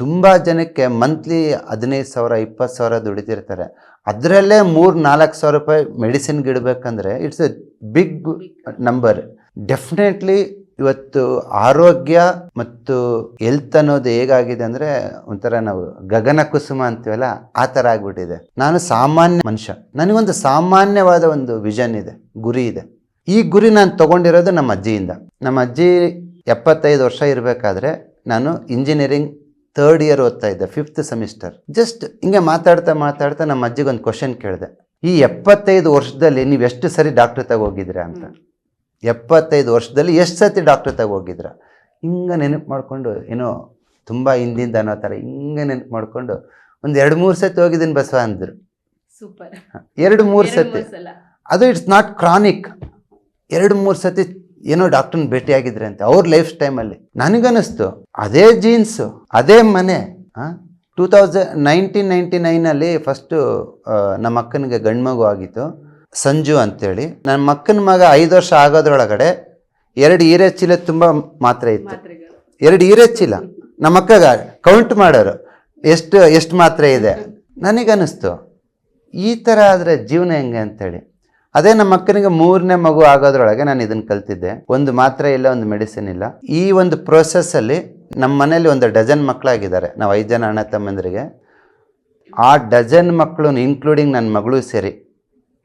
ತುಂಬ ಜನಕ್ಕೆ ಮಂತ್ಲಿ ಹದಿನೈದು ಸಾವಿರ, ಇಪ್ಪತ್ತು ಸಾವಿರ ದುಡಿತಿರ್ತಾರೆ. ಅದರಲ್ಲೇ ಮೂರು, ನಾಲ್ಕು ಸಾವಿರ ರೂಪಾಯಿ ಮೆಡಿಸಿನ್ಗೆ ಇಡಬೇಕಂದ್ರೆ it's a big number definitely ಇವತ್ತು ಆರೋಗ್ಯ ಮತ್ತು ಹೆಲ್ತ್ ಅನ್ನೋದು ಹೇಗಾಗಿದೆ ಅಂದರೆ ಒಂಥರ ನಾವು ಗಗನ ಕುಸುಮ ಅಂತೀವಲ್ಲ, ಆ ಥರ ಆಗಿಬಿಟ್ಟಿದೆ. ನಾನು ಸಾಮಾನ್ಯ ಮನುಷ್ಯ. ನನಗೊಂದು ಸಾಮಾನ್ಯವಾದ ಒಂದು ವಿಷನ್ ಇದೆ, ಗುರಿ ಇದೆ. ಈ ಗುರಿ ನಾನು ತಗೊಂಡಿರೋದು ನಮ್ಮ ಅಜ್ಜಿಯಿಂದ. ನಮ್ಮ ಅಜ್ಜಿ ಎಪ್ಪತ್ತೈದು ವರ್ಷ ಇರಬೇಕಾದ್ರೆ ನಾನು ಇಂಜಿನಿಯರಿಂಗ್ ಥರ್ಡ್ ಇಯರ್ ಓದ್ತಾ ಇದ್ದೆ ಫಿಫ್ತ್ ಸೆಮಿಸ್ಟರ್ ಜಸ್ಟ್ ಹಿಂಗೆ ಮಾತಾಡ್ತಾ ಮಾತಾಡ್ತಾ ನಮ್ಮ ಅಜ್ಜಿಗೆ ಒಂದು ಕ್ವಶನ್ ಕೇಳಿದೆ. ಈ ಎಪ್ಪತ್ತೈದು ವರ್ಷದಲ್ಲಿ ನೀವು ಎಷ್ಟು ಸರಿ ಡಾಕ್ಟ್ರ್ ತಗೋಗಿದ್ರೆ ಅಂತ. ಎಪ್ಪತ್ತೈದು ವರ್ಷದಲ್ಲಿ ಎಷ್ಟು ಸತಿ ಡಾಕ್ಟ್ರ್ ತಗೋಗಿದ್ರ ಹಿಂಗೆ ನೆನಪು ಮಾಡಿಕೊಂಡು ಏನೋ ತುಂಬ ಹಿಂದಿಂದ ಅನ್ನೋ ಥರ ಹಿಂಗೆ ನೆನಪು ಮಾಡಿಕೊಂಡು ಒಂದು ಎರಡು ಮೂರು ಸತಿ ಹೋಗಿದ್ದೀನಿ ಬಸವ ಅಂದರು. ಸೂಪರ್ ಎರಡು ಮೂರು ಸತಿ. ಅದು ಇಟ್ಸ್ ನಾಟ್ ಕ್ರಾನಿಕ್ ಎರಡು ಮೂರು ಸತಿ ಏನೋ ಡಾಕ್ಟರ್ನ ಭೇಟಿಯಾಗಿದ್ರೆ ಅಂತ ಅವ್ರ ಲೈಫ್ ಟೈಮಲ್ಲಿ ನನಗನ್ನಿಸ್ತು ಅದೇ ಜೀನ್ಸು ಅದೇ ಮನೆ ಟೂ ತೌಸಂಡ್ ನೈನ್ಟೀನ್ ನೈಂಟಿ ನೈನಲ್ಲಿ ಫಸ್ಟು ನಮ್ಮ ಅಕ್ಕನಿಗೆ ಗಂಡು ಮಗು ಆಗಿತ್ತು ಸಂಜು ಅಂತೇಳಿ. ನನ್ನ ಅಕ್ಕನ ಮಗ ಐದು ವರ್ಷ ಆಗೋದ್ರೊಳಗಡೆ ಎರಡು ಈರೆ ಚೀಲ ತುಂಬ ಮಾತ್ರೆ ಇತ್ತು. ಎರಡು ಈರೆ ಚೀಲ ನಮ್ಮ ಅಕ್ಕಗ ಕೌಂಟ್ ಮಾಡೋರು ಎಷ್ಟು ಎಷ್ಟು ಮಾತ್ರೆ ಇದೆ. ನನಗನ್ನಿಸ್ತು ಈ ಥರ ಆದರೆ ಜೀವನ ಹೆಂಗೆ ಅಂತೇಳಿ. ಅದೇ ನಮ್ಮ ಅಕ್ಕನಿಗೆ ಮೂರನೇ ಮಗು ಆಗೋದ್ರೊಳಗೆ ನಾನು ಇದನ್ನ ಕಲ್ತಿದ್ದೆ. ಒಂದು ಮಾತ್ರೆ ಇಲ್ಲ, ಒಂದು ಮೆಡಿಸಿನ್ ಇಲ್ಲ. ಈ ಒಂದು ಪ್ರೋಸೆಸ್ಸಲ್ಲಿ ನಮ್ಮ ಮನೇಲಿ ಒಂದು ಡಜನ್ ಮಕ್ಕಳಾಗಿದ್ದಾರೆ ನಾವು ಐದು ಜನ ಅಣ್ಣ ತಮ್ಮಂದ್ರಿಗೆ. ಆ ಡಜನ್ ಮಕ್ಕಳು ಇನ್ಕ್ಲೂಡಿಂಗ್ ನನ್ನ ಮಗಳು ಸೇರಿ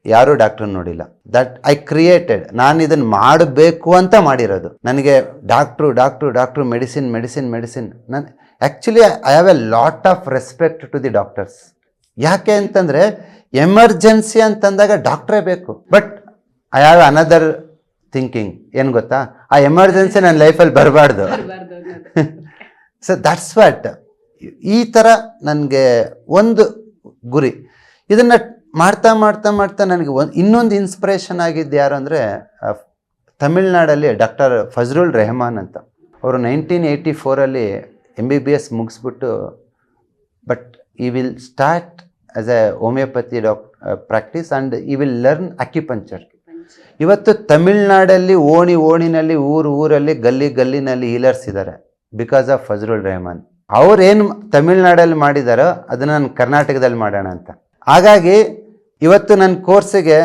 ಯಾರೂ ಡಾಕ್ಟರ್ ನೋಡಿಲ್ಲ. ದಟ್ ಐ ಕ್ರಿಯೇಟೆಡ್ ನಾನು ಇದನ್ನು ಮಾಡಬೇಕು ಅಂತ ಮಾಡಿರೋದು. ನನಗೆ doctor doctor doctor medicine medicine medicine ನಾನು actually I have a lot of respect to the doctors ಯಾಕೆ ಅಂತಂದರೆ ಎಮರ್ಜೆನ್ಸಿ ಅಂತಂದಾಗ ಡಾಕ್ಟ್ರೇ ಬೇಕು. But I have another thinking ಏನು ಗೊತ್ತಾ? ಆ ಎಮರ್ಜೆನ್ಸಿ ನನ್ನ ಲೈಫಲ್ಲಿ ಬರಬಾರ್ದು. ಸೊ ದಟ್ಸ್ ವಾಟ್ ಈ ಥರ ನನಗೆ ಒಂದು ಗುರಿ. ಇದನ್ನು ಮಾಡ್ತಾ ಮಾಡ್ತಾ ಮಾಡ್ತಾ ನನಗೆ ಒಂದು ಇನ್ನೊಂದು ಇನ್ಸ್ಪಿರೇಷನ್ ಆಗಿದ್ದು ಯಾರು ಅಂದರೆ ತಮಿಳ್ನಾಡಲ್ಲಿ ಡಾಕ್ಟರ್ ಫಜ್ರುಲ್ ರೆಹಮಾನ್ ಅಂತ. ಅವರು ನೈನ್ಟೀನ್ ಏಯ್ಟಿ ಫೋರಲ್ಲಿ M B B S ಮುಗಿಸ್ಬಿಟ್ಟು but he will start as a homeopathy doc practice and he will learn acupuncture ಇವತ್ತು ತಮಿಳ್ನಾಡಲ್ಲಿ ಓಣಿ ಓಣಿನಲ್ಲಿ ಊರು ಊರಲ್ಲಿ ಗಲ್ಲಿ ಗಲ್ಲಿನಲ್ಲಿ ಹೀಲರ್ಸ್ ಇದ್ದಾರೆ ಬಿಕಾಸ್ ಆಫ್ ಫಜ್ರುಲ್ ರೆಹಮಾನ್ ಅವ್ರೇನು ತಮಿಳ್ನಾಡಲ್ಲಿ ಮಾಡಿದಾರೋ ಅದನ್ನು ನಾನು ಕರ್ನಾಟಕದಲ್ಲಿ ಮಾಡೋಣ ಅಂತ. ಹಾಗಾಗಿ ಇವತ್ತು ನನ್ನ ಕೋರ್ಸಿಗೆ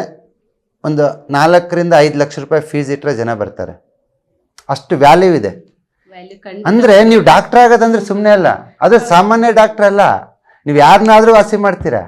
ಒಂದು ನಾಲ್ಕರಿಂದ ಐದು ಲಕ್ಷ ರೂಪಾಯಿ ಫೀಸ್ ಇಟ್ಟರೆ ಜನ ಬರ್ತಾರೆ. ಅಷ್ಟು ವ್ಯಾಲ್ಯೂ ಇದೆ. ಅಂದರೆ ನೀವು ಡಾಕ್ಟರ್ ಆಗೋದಂದ್ರೆ ಸುಮ್ಮನೆ ಅಲ್ಲ. ಅದು ಸಾಮಾನ್ಯ ಡಾಕ್ಟರ್ ಅಲ್ಲ. ನೀವು ಯಾರನ್ನಾದರೂ ವಾಸಿ ಮಾಡ್ತೀರಾ?